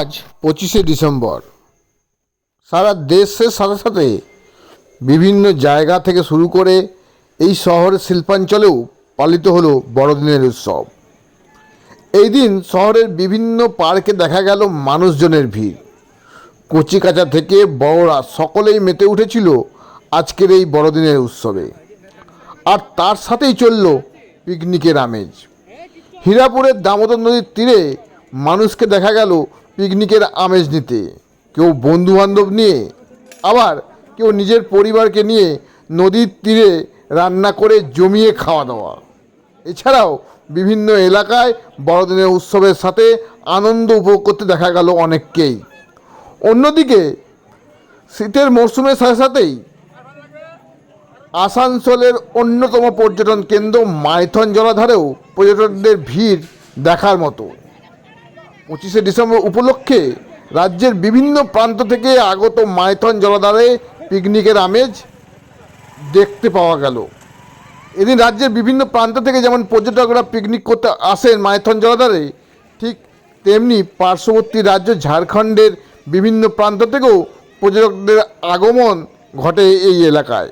আজ পঁচিশে ডিসেম্বর। সারা দেশের সাথে সাথে বিভিন্ন জায়গা থেকে শুরু করে এই শহরের শিল্পাঞ্চলেও পালিত হলো বড়দিনের উৎসব। এই দিন শহরের বিভিন্ন পার্কে দেখা গেল মানুষজনের ভিড়। কচিকাচা থেকে বড়রা সকলেই মেতে উঠেছিল আজকের এই বড়দিনের উৎসবে। আর তার সাথেই চলল পিকনিকের আমেজ। হীরাপুরের দামোদর নদীর তীরে মানুষকে দেখা গেল পিকনিকের আমেজ নিতে। কেউ বন্ধু বান্ধব নিয়ে, আবার কেউ নিজের পরিবারকে নিয়ে নদীর তীরে রান্না করে জমিয়ে খাওয়া দাওয়া। এছাড়াও বিভিন্ন এলাকায় বড়দিনের উৎসবের সাথে আনন্দ উপভোগ করতে দেখা গেল অনেককেই। অন্যদিকে, শীতের মরশুমের সাথে সাথেই আসানসোলের অন্যতম পর্যটন কেন্দ্র মাইথন জলাধারেও পর্যটকদের ভিড় দেখার মতো। পঁচিশে ডিসেম্বর উপলক্ষে রাজ্যের বিভিন্ন প্রান্ত থেকে আগত মাইথন জলাধারে পিকনিকের আমেজ দেখতে পাওয়া গেল। এদিন রাজ্যের বিভিন্ন প্রান্ত থেকে যেমন পর্যটকরা পিকনিক করতে আসেন মাইথন জলাধারে, ঠিক তেমনি পার্শ্ববর্তী রাজ্য ঝাড়খণ্ডের বিভিন্ন প্রান্ত থেকেও পর্যটকদের আগমন ঘটে এই এলাকায়।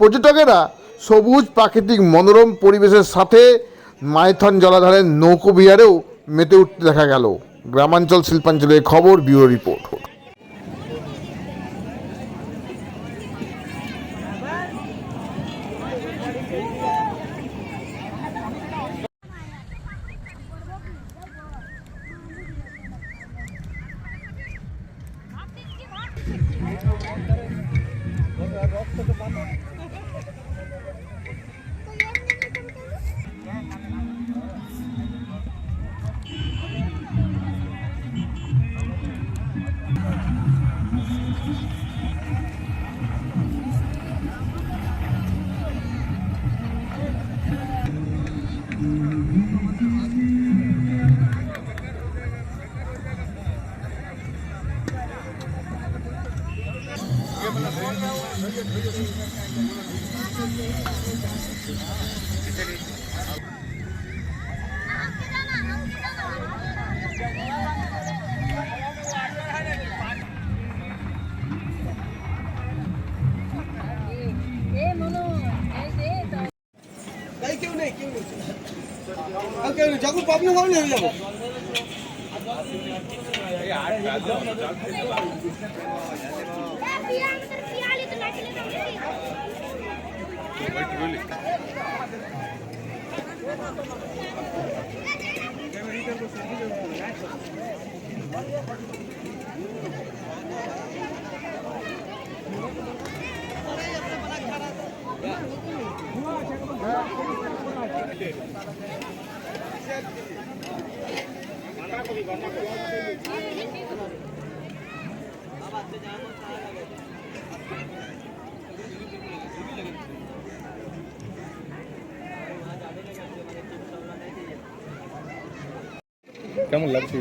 পর্যটকেরা সবুজ প্রাকৃতিক মনোরম পরিবেশের সাথে মাইথন জলাধারের নৌকো বিহারেও মেতে উঠতে দেখা গেল। গ্রামাঞ্চল শিল্পাঞ্চলের খবর ব্যুরো রিপোর্ট। কেউ নেই কেউ নেই আর কেউ নেই যখন প্রবলেম হবে নেমে যাব কেমন লাগছে ভালো লাগছে।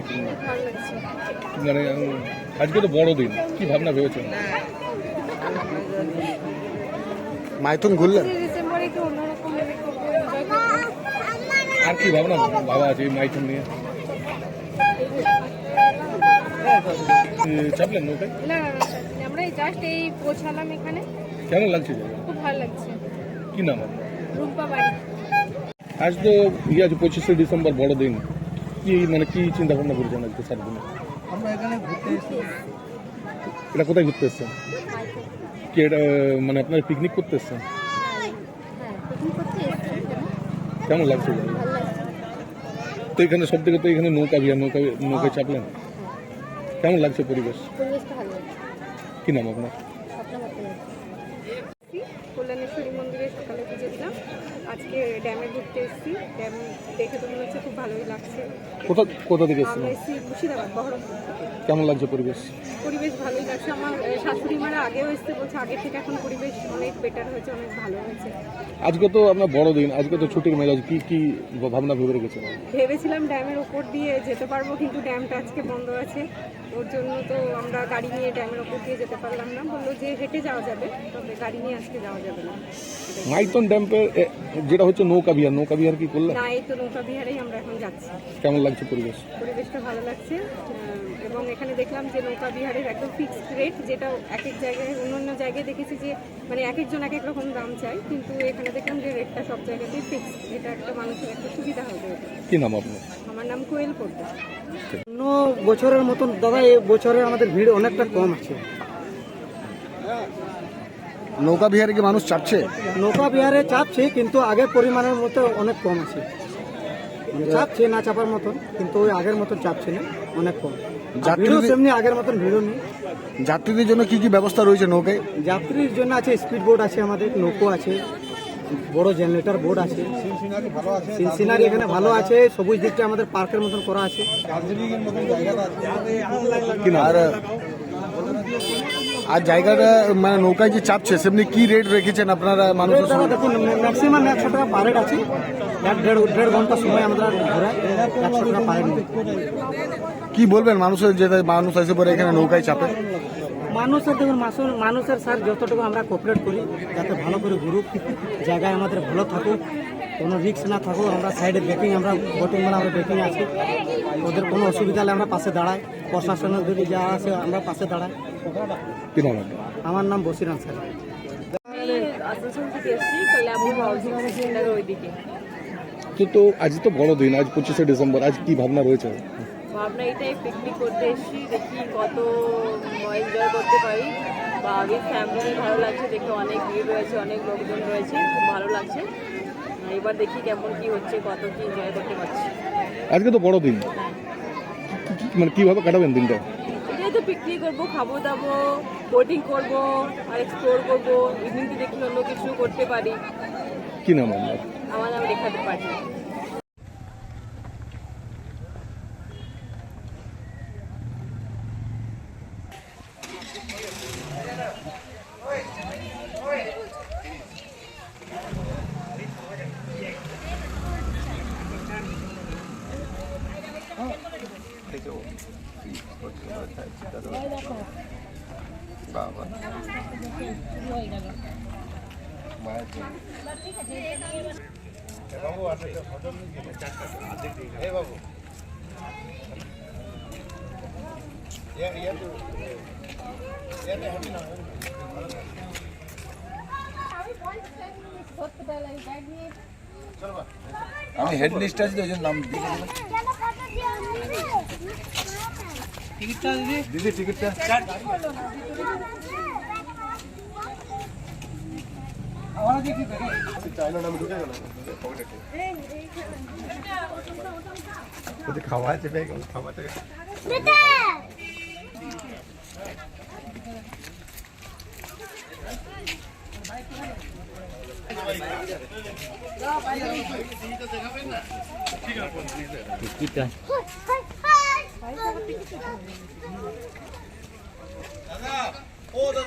মানে আজকে তো বড় দিন। কি ভাবনা ভেবেছেন মাইথুন ঘুরলেন ডিসেম্বরে কি অন্যরকম ভাবে করব এনজয় করব আর কি ভাবনা? ভাবা আছে এই মাইথন নিয়ে। চাপলেন নৌকায় না না, না, আমরা এই জাস্ট এই পৌঁছালাম এখানে। কেমন লাগছে? খুব ভালো লাগছে। কি নাম? রুম্পা বাড়ি। আজ তো ইয়ে আছে পঁচিশে ডিসেম্বর বড় দিন কি মানে কি চিন্তা ভাবনা করেছেন আজকে সাত দিনে আমরা এখানে ঘুরতে এসেছি। এটা কোথায় ঘুরতে এসছেন? কি এটা মানে আপনার পিকনিক করতে এসছেন? হ্যাঁ পিকনিক করতে এসেছি। কেন? কেমন লাগছে? জায়গা? লাগছে তো এখানে সব থেকে তো এখানে নৌকা বিহার নৌকা নৌকায় চাপলেন? কেমন লাগছে পরিবেশ? কি নাম আপনার স্বপ্ন করতে কল্যাণেশ্বরী মন্দিরে সকালে পুজোছিলাম আজকে ড্যামে ঘুরতে এসেছি। ড্যাম দেখে তো মনে হচ্ছে খুব ভালোই লাগছে। কোথা কোথা থেকে আমরা এসেছিলেন এসেছি মুর্শিদাবাদ বহরমপুর কেমন লাগছে পরিবেশ? পরিবেশ ভালোই লাগছে। আমার শাশুড়ি মারা আগেও এসছে বলছে আগে থেকে এখন পরিবেশ অনেক বেটার হয়েছে অনেক ভালো হয়েছে। আজকে তো আপনার বড় দিন আজকে তো ছুটির মেজাজ কি কি ভাবনা ভেবে রেখেছেন? ভেবেছিলাম ড্যামের ওপর দিয়ে যেতে পারব কিন্তু ড্যামটা আজকে বন্ধ আছে। ওর জন্য তো আমরা গাড়ি নিয়ে ড্যামের ওপর দিয়ে যেতে পারলাম না। বলল যে হেঁটে যাওয়া যাবে তবে গাড়ি নিয়ে আজকে যাওয়া যাবে না। মাইথন ড্যাম্পের যেটা হচ্ছে নৌকা বিহার নৌকা বিহার কি করলে? না এই তো নৌকা বিহারেই আমরা এখন যাচ্ছি। কেমন লাগছে পরিবেশ? পরিবেশটা ভালো লাগছে এবং এখানে দেখলাম যে নৌকা বিহারের একদম ফিক্সড রেট যেটা এক এক জায়গায় অন্য অন্য জায়গায় দেখেছি যে মানে এক একজন এক এক রকম দাম চাই কিন্তু এখানে দেখলাম যে রেটটা সব জায়গাতেই ফিক্সড এটা একটা মানুষের একটা সুবিধা হবে। কি নাম আপনার? আমার নাম কোয়েল পড়তো অন্য বছরের মতন দাদা এই বছরে আমাদের ভিড় অনেকটা কম আছে। নৌকা বিহারে কি মানুষ চাপছে? নৌকা বিহারে চাপছে কিন্তু আগের পরিমাণের মতো অনেক কম আছে। চাপছে না চাপার মতন কিন্তু ওই আগের মতন চাপছে না অনেক কম। ভিড়ও সেমনি আগের মতন ভিড়ও নেই। যাত্রীদের জন্য কি কি ব্যবস্থা রয়েছে নৌকায়? যাত্রীর জন্য আছে স্পিড বোট আছে আমাদের নৌকো আছে বড় জেনারেটর বোট আছে। সিনারি এখানে ভালো আছে সবুজ দিকটা আমাদের পার্কের মতন করা আছে। আর আর জায়গাটা মানে নৌকায় যে চাপছে সেমনি কি রেট রেখেছেন আপনারা মানুষের দেখুন ম্যাক্সিমাম একশো টাকা পার রেট আছে। এক দেড় দেড় ঘণ্টা সময় আমরা ঘোরাই একশো টাকা পার কি বলবেন মানুষের যে মানুষ এসে পরে এখানে নৌকায় চাপে? মানুষের দেখুন মানুষ মানুষের স্যার যতটুকু আমরা কোঅপারেট করি যাতে ভালো করে ঘুরুক জায়গায় আমাদের ভালো থাকুক কোনো রিক্স না থাকুক আমরা সাইডে ব্রেকিং আমরা বোটিং মানে আমরা ব্রেকিং আছি। ওদের কোনো অসুবিধা হলে আমরা পাশে দাঁড়াই। প্রশাসনের যদি যা আছে আমরা পাশে দাঁড়াই। আমার নাম বসিরাম স্যার। আমি আসানসোল থেকে এসেছি কল্যাণপুর হাউসিং সেন্টারের ওইদিকে। তো তো আজ তো বড় দিন আজ পঁচিশে ডিসেম্বর আজ কি ভাবনা রয়েছে? ভাবনা এটাই পিকনিক করতে এসেছি দেখি কত এনজয় করতে পারি। বা ফ্যামিলি ভালো লাগছে দেখে অনেক ভিড় রয়েছে অনেক লোকজন রয়েছে খুব ভালো লাগছে। এবার দেখি কেমন কি হচ্ছে কত কি এনজয় করতে পারছি। আজকে তো বড় দিন কি- মানে কীভাবে কাটাবেন দিনটা? এটাই তো পিকনিক করব খাব দাবো বোটিং করব আর এক্সপ্লোর করব ইভিনিংতে দেখি অন্য কিছু করতে পারি। কি নাম আমার আমার নাম রেখা পারি আমি হেড লিস্ট আছে তো ওই জন্য নাম দিদি? টিকিটটা খাওয়া আছে খাওয়া থেকে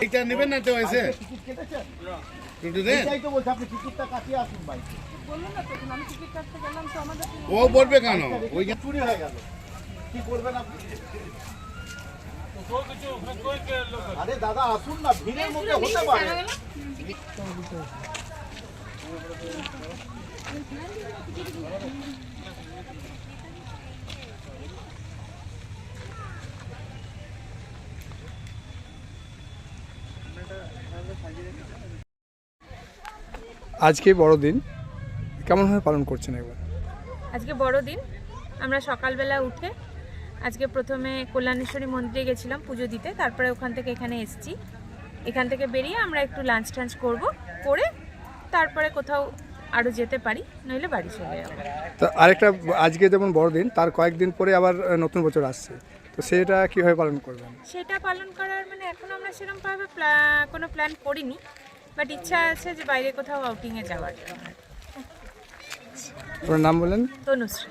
এটা নেবেন না তো এসে? ও বলবে কেন? ওই চুরি হয়ে গেল। কি করবেন আপনি? আরে দাদা আসুন না ভিড়ের মধ্যে হতে পারে। আজকে বড়দিন কেমনভাবে পালন করছেন একবার আজকে বড়দিন আমরা সকালবেলা উঠে আজকে প্রথমে কল্যাণেশ্বরী মন্দিরে গেছিলাম পুজো দিতে তারপরে ওখান থেকে এখানে এসেছি। এখান থেকে বেরিয়ে আমরা একটু লাঞ্চ টাঞ্চ করব করে তারপরে কোথাও আরও যেতে পারি নইলে বাড়ি চলে যাব। তো আরেকটা আজকে যেমন বড়দিন তার কয়েকদিন পরে আবার নতুন বছর আসছে। তো সেটা কীভাবে পালন করবেন? সেটা পালন করার মানে এখন আমরা সেরকমভাবে কোনো প্ল্যান করিনি। বাট ইচ্ছা আছে যে বাইরে কোথাও আউটিংয়ে যাওয়ার। জন্য আপনার নাম বলেন? তনুশ্রী।